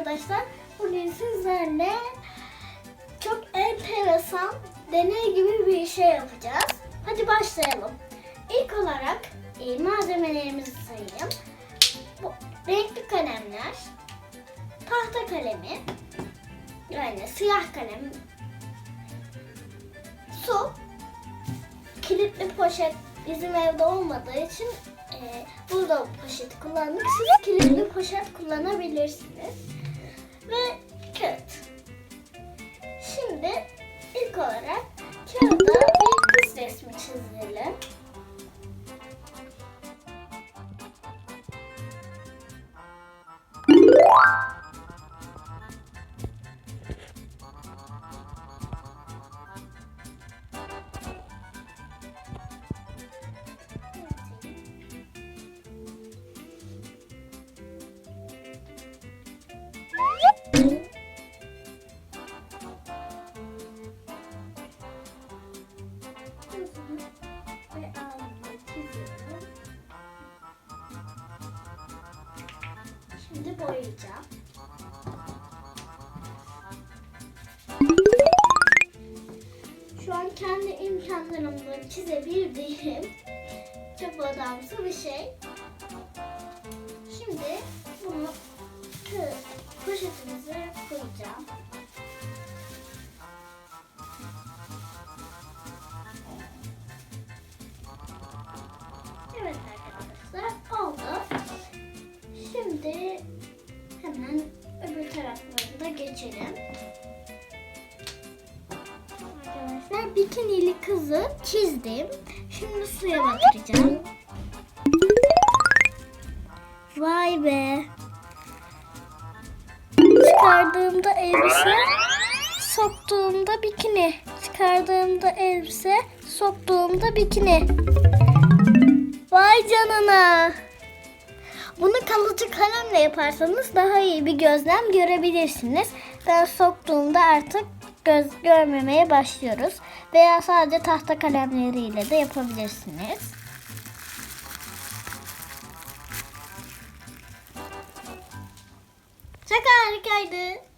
arkadaşlar. Bugün sizlerle çok enteresan deney gibi bir şey yapacağız. Hadi başlayalım. İlk olarak e, malzemelerimizi sayayım. Bu, renkli kalemler, tahta kalemi, yani siyah kalem, su, kilitli poşet bizim evde olmadığı için e, burada poşet kullandık. Siz kilitli poşet kullanabilirsiniz. Ve. Şimdi boyayacağım. Şu an kendi imkanlarımla çizebildiğim çok adamsı bir şey. Şimdi bunu poşetimize koyacağım. Hemen öbür taraflarına geçelim. Arkadaşlar bikinili kızı çizdim. Şimdi suya batıracağım. Vay be. Çıkardığımda elbise, soktuğumda bikini. Çıkardığımda elbise, soktuğumda bikini. Vay canına. Bunu kalıcı kalemle yaparsanız daha iyi bir gözlem görebilirsiniz. Ben soktuğumda artık göz görmemeye başlıyoruz. Veya sadece tahta kalemleriyle de yapabilirsiniz. Çok harikaydı.